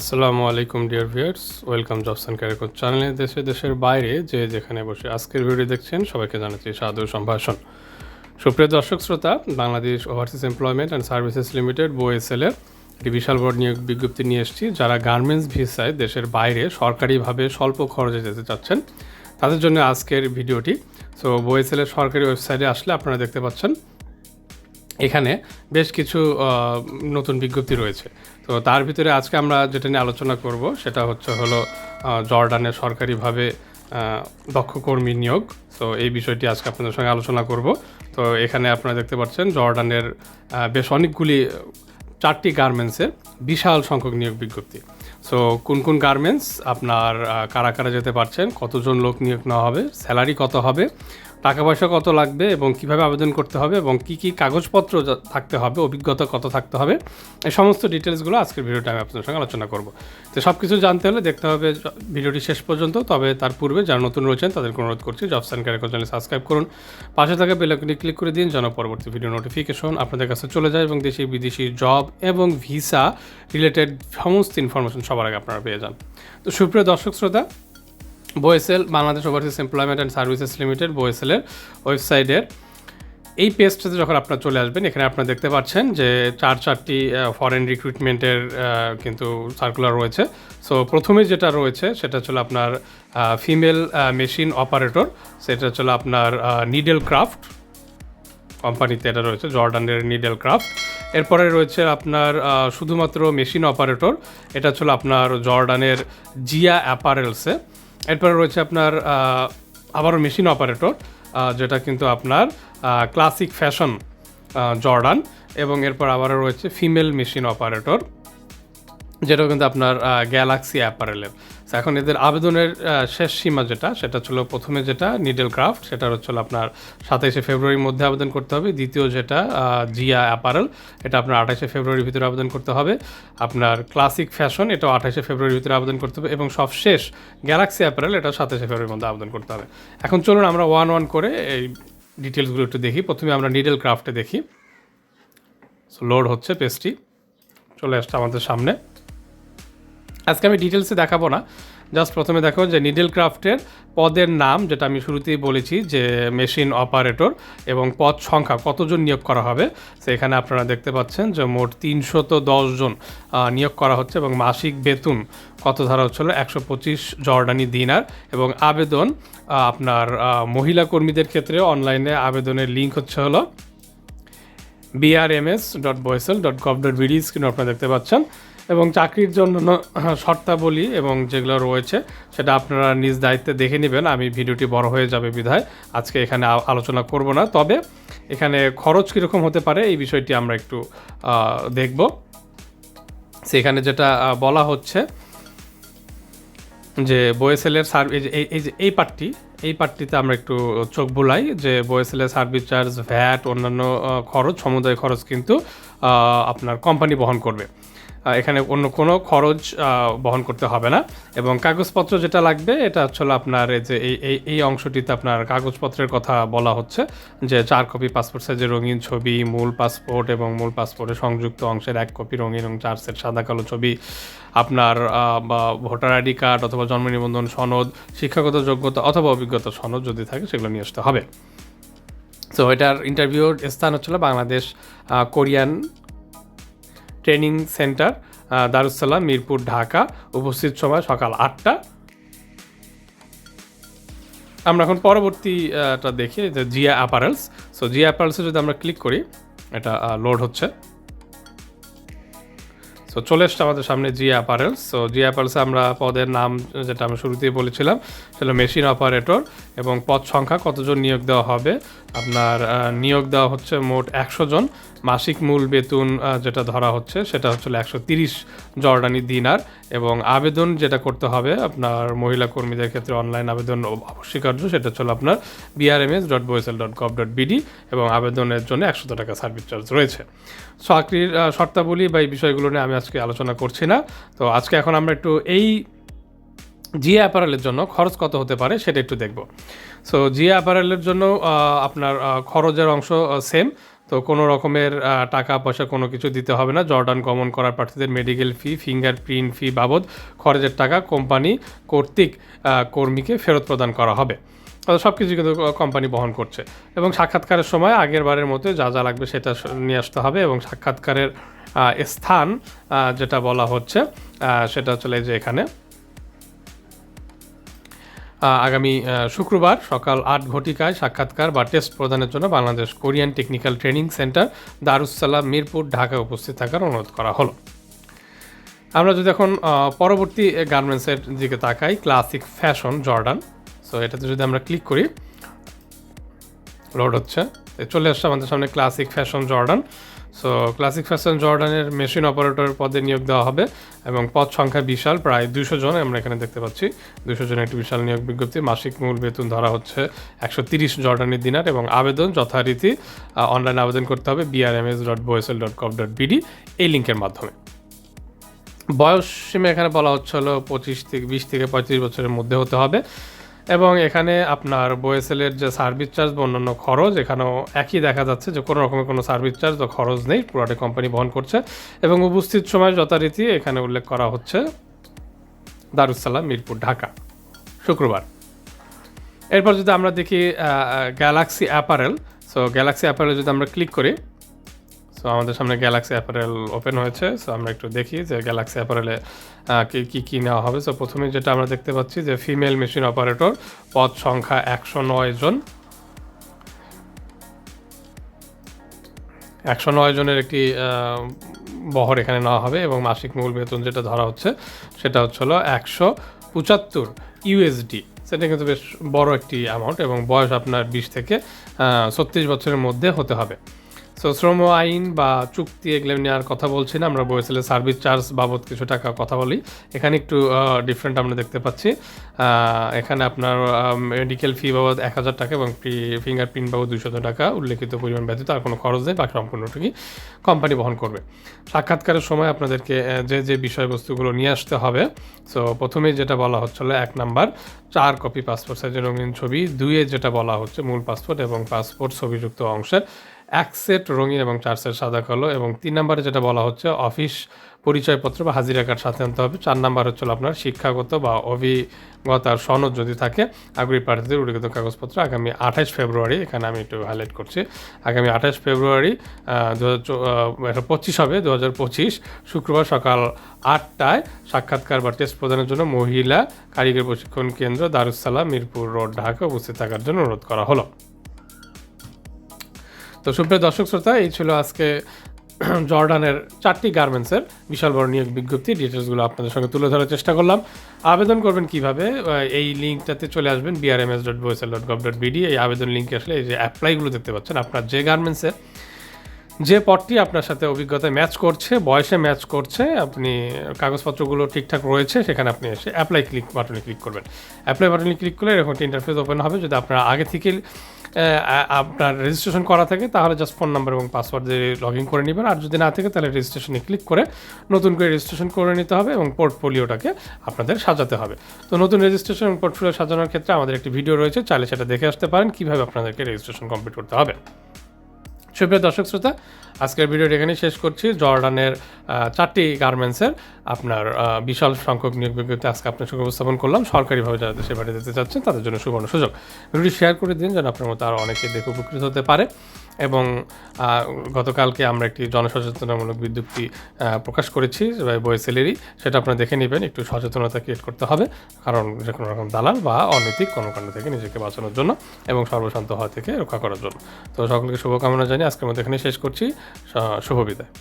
আসসালামু আলাইকুম, dear viewers. Welcome jobs and ক্যারিকর চ্যানেলে দেশে দেশের বাইরে যে যেখানে বসে আজকের ভিডিও দেখছেন, সবাইকে জানাচ্ছি সাদর সম্ভাষণ। সুপ্রিয় দর্শক শ্রোতা, Bangladesh overseas employment and services limited বোএসএলের একটি বিশাল বড় নিয়োগ বিজ্ঞপ্তি নিয়ে এসেছি। যারা গার্মেন্টস ভিসায় দেশের বাইরে সরকারিভাবে স্বল্প খরচে যেতে চাচ্ছেন, তাদের জন্য আজকের ভিডিওটি। সো বোএসএলের সরকারি ওয়েবসাইটে আসলে আপনারা দেখতে পাচ্ছেন এখানে বেশ কিছু নতুন বিজ্ঞপ্তি রয়েছে। তো তার ভিতরে আজকে আমরা যেটা নিয়ে আলোচনা করব সেটা হচ্ছে হলো আহ, জর্ডানের সরকারিভাবে দক্ষ কর্মী নিয়োগ। তো এই বিষয়টি আজকে আপনাদের সঙ্গে আলোচনা করব। তো এখানে আপনারা দেখতে পাচ্ছেন জর্ডানের বেশ অনেকগুলি চারটি গার্মেন্টসের বিশাল সংখ্যক নিয়োগ বিজ্ঞপ্তি। সো কোন কোন গার্মেন্টস আপনার কারা কারা যেতে পারছেন কতজন লোক নিয়োগ নেওয়া হবে স্যালারি কত হবে টাকা পয়সা কত লাগবে এবং কীভাবে আবেদন করতে হবে এবং কি কি কাগজপত্র থাকতে হবে, অভিজ্ঞতা কত থাকতে হবে, এই সমস্ত ডিটেলসগুলো আজকের ভিডিওটা আমি আপনাদের সঙ্গে আলোচনা করব। তো সব কিছু জানতে হলে দেখতে হবে ভিডিওটি শেষ পর্যন্ত, তবে তার পূর্বে যারা নতুন রয়েছেন তাদেরকে অনুরোধ করছি জব অ্যান্ড ক্যারিকর চ্যানেল সাবস্ক্রাইব করুন। পাশে থাকা বেলাকনি ক্লিক করে দিন যেন পরবর্তী ভিডিও নোটিফিকেশন আপনাদের কাছে চলে যায় এবং দেশি, বিদেশি জব এবং ভিসা রিলেটেড সমস্ত ইনফরমেশন সবার আগে আপনারা পেয়ে যান। তো সুপ্রিয় দর্শক, শ্রোতা BOESL, Bangladesh overseas employment and services limited বোয়েসেলের ওয়েবসাইটের। এই পেজটাতে যখন আপনারা চলে আসবেন, এখানে আপনারা দেখতে পাচ্ছেন যে চার চারটি ফরেন রিক্রুটমেন্টের কিন্তু সার্কুলার রয়েছে। সো প্রথমে যেটা রয়েছে, সেটা ছিল আপনার ফিমেল মেশিন অপারেটর সেটা ছিল আপনার নিডেল ক্রাফট কোম্পানিতে এটা রয়েছে, জর্ডানের নিডেল ক্রাফট এরপরে রয়েছে আপনার শুধুমাত্র মেশিন অপারেটর এটা ছিল আপনার জর্ডানের জিয়া অ্যাপারেলসে এরপরে রয়েছে আপনার আবারও মেশিন অপারেটর যেটা কিন্তু আপনার ক্লাসিক ফ্যাশন জর্ডান এবং এরপর আবারও রয়েছে ফিমেল মেশিন অপারেটর যেটাও কিন্তু আপনার গ্যালাক্সি অ্যাপারেলের এখন এদের আবেদনের শেষ সীমা যেটা, সেটা ছিল প্রথমে যেটা নিডেল ক্রাফট সেটা হচ্ছে আপনার সাতাইশে ফেব্রুয়ারির মধ্যে আবেদন করতে হবে। দ্বিতীয় যেটা জিয়া অ্যাপারেল এটা আপনার আঠাশে ফেব্রুয়ারির ভিতরে আবেদন করতে হবে। আপনার ক্লাসিক ফ্যাশন এটাও আঠাশে ফেব্রুয়ারির ভিতরে আবেদন করতে হবে এবং সব শেষ গ্যালাক্সি অ্যাপারেল এটা সাতাশে ফেব্রুয়ারির মধ্যে আবেদন করতে হবে। এখন চলুন আমরা ওয়ান ওয়ান করে এই ডিটেলসগুলো একটু দেখি। প্রথমে আমরা নিডেল ক্রাফটে দেখি। লোড হচ্ছে পেজটি চলে আসছে আমাদের সামনে। আজকে আমি ডিটেলসে দেখাবো না। জাস্ট প্রথমে দেখো যে নিডেল ক্রাফটের পদের নাম যেটা আমি শুরুতেই বলেছি যে মেশিন অপারেটর এবং পদ সংখ্যা কতজন নিয়োগ করা হবে। সেখানে আপনারা দেখতে পাচ্ছেন যে মোট তিনশত জন আহ, নিয়োগ করা হচ্ছে এবং মাসিক বেতন কত ধারা হচ্ছিল? একশো পঁচিশ জর্ডানি দিনার এবং আবেদন আপনার মহিলা কর্মীদের ক্ষেত্রে অনলাইনে আবেদনের লিঙ্ক হচ্ছে হলো BRMS dot BOESL dot gov dot BD screen আপনারা দেখতে পাচ্ছেন। এবং চাকরির জন্য শর্তাবলী এবং যেগুলো রয়েছে, সেটা আপনারা নিজ দায়িত্বে দেখে নেবেন। আমি ভিডিওটি বড় হয়ে যাবে বিধায়। আজকে এখানে আলোচনা করব না। তবে এখানে খরচ কীরকম হতে পারে, এই বিষয়টি আমরা একটু দেখব। সেখানে যেটা বলা হচ্ছে যে বয়েসেলের সার্ভিস এই যে, এই পার্টটি এই পার্টটিতে আমরা একটু চোখ বুলাই যে বয়েসেলের সার্ভিস চার্জ, ভ্যাট, অন্যান্য খরচ, সমুদায় খরচ কিন্তু আপনার কোম্পানি বহন করবে। এখানে অন্য কোনো খরচ বহন করতে হবে না। এবং কাগজপত্র যেটা লাগবে, এটা হচ্ছে আপনার এই যে, এই এই অংশটিতে আপনার কাগজপত্রের কথা বলা হচ্ছে, যে চার কপি পাসপোর্ট সাইজের রঙিন ছবি, মূল পাসপোর্ট এবং মূল পাসপোর্টের সংযুক্ত অংশের এক কপি রঙিন এবং চার সেট সাদা কালো ছবি। আপনার ভোটার আইডি কার্ড অথবা জন্ম নিবন্ধন সনদ, শিক্ষাগত যোগ্যতা অথবা অভিজ্ঞতা সনদ যদি থাকে, সেগুলো নিয়ে আসতে হবে। তো এটার ইন্টারভিউর স্থান হচ্ছিল Bangladesh Korean Training Centre Darussalam Mirpur, Dhaka. উপস্থিত সময় সকাল আটটা। আমরা এখন পরবর্তীটা দেখি, যে জিয়া অ্যাপারেলস। সো জিয়া অ্যাপারেলসে যদি আমরা ক্লিক করি, এটা লোড হচ্ছে। সো চলে এসছে আমাদের সামনে জি অ্যাপারেলস সো জি অ্যাপারেলসে আমরা পদের নাম যেটা আমি শুরুতেই বলেছিলাম, সেটা মেশিন অপারেটর এবং পদ সংখ্যা কতজন নিয়োগ দেওয়া হবে। আপনার নিয়োগ দেওয়া হচ্ছে মোট একশো জন। মাসিক মূল বেতন যেটা ধরা হচ্ছে, সেটা হচ্ছে একশো তিরিশ জর্ডানি দিনার। এবং আবেদন যেটা করতে হবে আপনার মহিলা কর্মীদের ক্ষেত্রে অনলাইন আবেদন অবশ্যিকার্য সেটা হচ্ছে আপনার BRMS dot BOESL dot gov dot BD এবং আবেদনের জন্য একশো টাকা সার্ভিস চার্জ রয়েছে। চাকরির শর্তাবলী বা এই বিষয়গুলো নিয়ে আমি আজকে আলোচনা করছি না। তো আজকে এখন আমরা একটু এই জিয়া অ্যাপারেলের জন্য খরচ কত হতে পারে সেটা একটু দেখব। সো জিয়া অ্যাপারেলের জন্য আপনার খরচের অংশ সেম তো কোনো রকমের টাকা পয়সা কোনো কিছু দিতে হবে না। জর্ডান গমন করার প্রার্থীদের medical fee finger print fee বাবদ খরচের টাকা কোম্পানি কর্তৃক কর্মীকে ফেরত প্রদান করা হবে। সব কিছু কিন্তু কোম্পানি বহন করছে। এবং সাক্ষাৎকারের সময় আগের বারের মতো যা যা লাগবে সেটা নিয়ে আসতে হবে এবং সাক্ষাৎকারের স্থান যেটা বলা হচ্ছে সেটা চলে যে এখানে। আগামী শুক্রবার সকাল আট ঘটিকায় সাক্ষাৎকার বা টেস্ট প্রদানের জন্য Bangladesh Korean Technical Training Centre Darussalam Mirpur, ঢাকায় উপস্থিত থাকার অনুরোধ করা হলো। আমরা যদি এখন পরবর্তী গার্মেন্টসের দিকে তাকাই, ক্লাসিক ফ্যাশন, জর্ডান। সো এটাতে যদি আমরা ক্লিক করি, লোড হচ্ছে। চলে আসছে আমাদের সামনে classic fashion, Jordan. So classic fashion জর্ডানের মেশিন অপারেটর পদে নিয়োগ দেওয়া হবে এবং পদ সংখ্যা বিশাল, প্রায় দুশো জন আমরা এখানে দেখতে পাচ্ছি। দুশো জনের একটি বিশাল নিয়োগ বিজ্ঞপ্তি, মাসিক মূল বেতন ধরা হচ্ছে একশো তিরিশ জর্ডানের দিনার এবং আবেদন যথারীতি অনলাইন আবেদন করতে হবে BRMS dot BOESL dot gov dot BD এই লিঙ্কের মাধ্যমে। বয়স সীমা এখানে বলা হচ্ছে হলো পঁচিশ থেকে বিশ থেকে পঁয়ত্রিশ বছরের মধ্যে হতে হবে। এবং এখানে আপনার বোয়েসেলের যে সার্ভিস চার্জ বা অন্যান্য খরচ, এখানেও একই দেখা যাচ্ছে যে কোনো রকমের কোনো সার্ভিস চার্জ বা খরচ নেই। পুরোটা কোম্পানি বহন করছে এবং উপস্থিত সময় যথারীতি এখানে উল্লেখ করা হচ্ছে দারুসালাম মিরপুর, ঢাকা। শুক্রবার। এরপর যদি আমরা দেখি galaxy apparel so galaxy apparel যদি আমরা ক্লিক করি সো আমাদের সামনে গ্যালাক্সি অ্যাপারেল ওপেন হয়েছে। সো আমরা একটু দেখি যে গ্যালাক্সি অ্যাপারেলে কী, কি, কী নেওয়া হবে। সো প্রথমে যেটা আমরা দেখতে পাচ্ছি যে ফিমেল মেশিন অপারেটর পদ সংখ্যা একশো নয় জন। একশো নয় জনের একটি বহর এখানে নেওয়া হবে এবং মাসিক মূল বেতন যেটা ধরা হচ্ছে, সেটা হচ্ছে হলো একশো পঁচাত্তর ইউএসডি সেটা কিন্তু বেশ বড় একটি অ্যামাউন্ট এবং বয়স আপনার বিশ থেকে ছত্রিশ বছরের মধ্যে হতে হবে। সো শ্রম আইন বা চুক্তি এগুলো নেওয়ার কথা বলছি না। আমরা বলেছিলাম সার্ভিস চার্জ বাবদ কিছু টাকা কথা বলি। এখানে একটু ডিফারেন্ট আমরা দেখতে পাচ্ছি। এখানে আপনার মেডিকেল ফি বাবদ এক হাজার টাকা এবং ফিঙ্গার প্রিন্ট বাবদ দুইশত টাকা। উল্লেখিত পরিমাণ ব্যতীত আর কোনো খরচ নেই বা সম্পূর্ণটুকুই কোম্পানি বহন করবে। সাক্ষাৎকারের সময় আপনাদেরকে যে যে বিষয়বস্তুগুলো নিয়ে আসতে হবে। সো প্রথমেই যেটা বলা হচ্ছিল এক নাম্বার, চার কপি পাসপোর্ট সাইজের রঙিন ছবি। দুইয়ে যেটা বলা হচ্ছে মূল পাসপোর্ট এবং পাসপোর্ট ছবিযুক্ত অংশের এক সেট রঙিন এবং চার সেট সাদা কালো এবং তিন নম্বরে যেটা বলা হচ্ছে অফিস পরিচয়পত্র বা হাজিরা কার্ড সাথে আনতে হবে। চার নাম্বার হচ্ছে আপনার শিক্ষাগত বা অভিজ্ঞতার সনদ যদি থাকে, আগ্রহী প্রার্থীদের উল্লিখিত কাগজপত্র আগামী আঠাশ ফেব্রুয়ারি, এখানে আমি একটু হাইলাইট করছি, আগামী আঠাশ ফেব্রুয়ারি দু পঁচিশ হবে, দু হাজার পঁচিশ শুক্রবার সকাল আটটায় সাক্ষাৎকার বা টেস্ট প্রদানের জন্য মহিলা কারিগর প্রশিক্ষণ কেন্দ্র দারুসালাম মিরপুর রোড ঢাকা উপস্থিত থাকার জন্য অনুরোধ করা হলো। তো সুপ্রিয় দর্শক শ্রোতা, এই ছিল আজকে জর্ডানের চারটি গার্মেন্টসের বিশাল বড় নিয়োগ বিজ্ঞপ্তি। ডিটেলসগুলো আপনাদের সঙ্গে তুলে ধরার চেষ্টা করলাম। আবেদন করবেন কীভাবে? এই লিঙ্কটাতে চলে আসবেন BRMS dot BOESL dot gov dot BD এই আবেদন লিঙ্কে আসলে এই যে অ্যাপ্লাইগুলো দেখতে পাচ্ছেন, আপনার যে গার্মেন্টসে যে পদটি আপনার সাথে অভিজ্ঞতায় ম্যাচ করছে, বয়সে ম্যাচ করছে, আপনি কাগজপত্রগুলো ঠিকঠাক রয়েছে, সেখানে আপনি এসে অ্যাপ্লাই ক্লিক বাটনে ক্লিক করবেন। অ্যাপ্লাই বাটনে ক্লিক করলে এরকম ইন্টারফেস ওপেন হবে। যদি আপনার আগে থেকে আপনার রেজিস্ট্রেশন করা থাকে, তাহলে জাস্ট ফোন নাম্বার এবং পাসওয়ার্ড দিয়ে লগ ইন করে নেবেন। আর যদি না থাকে, তাহলে রেজিস্ট্রেশনে ক্লিক করে নতুন করে রেজিস্ট্রেশন করে নিতে হবে এবং পোর্টফোলিওটাকে আপনাদের সাজাতে হবে। তো নতুন রেজিস্ট্রেশন এবং পোর্টফোলিও সাজানোর ক্ষেত্রে আমাদের একটি ভিডিও রয়েছে, চাইলে সেটা দেখে আসতে পারেন। কীভাবে আপনাদেরকে রেজিস্ট্রেশন কমপ্লিট করতে হবে? সুপ্রিয় দর্শক শ্রোতা, আজকের ভিডিওটি এখানে শেষ করছি। জর্ডানের চারটি গার্মেন্টসের আপনার বিশাল সংখ্যক নিয়োগ বিজ্ঞপ্তি আজকে আপনার সঙ্গে উপস্থাপন করলাম। সরকারিভাবে যারা দেশে বাড়ি যেতে চাচ্ছেন, তাদের জন্য সুবর্ণ সুযোগ। ভিডিওটি শেয়ার করে দিন, যেন আপনার মতো আরও অনেকে দেখে উপকৃত হতে পারে। এবং গতকালকে আমরা একটি জনসচেতনামূলক বিজ্ঞপ্তি প্রকাশ করেছি বয়েসেলেরই সেটা আপনারা দেখে নেবেন, একটু সচেতনতা ক্রিয়েট করতে হবে, কারণ যে কোনো রকম দালাল বা অনৈতিক কর্মকাণ্ড থেকে নিজেকে বাঁচানোর জন্য এবং সর্বশান্ত হওয়া থেকে রক্ষা করার জন্য। তো সকলকে শুভকামনা জানিয়ে আজকের মধ্যে এখানে শেষ করছি। শুভ বিদায়।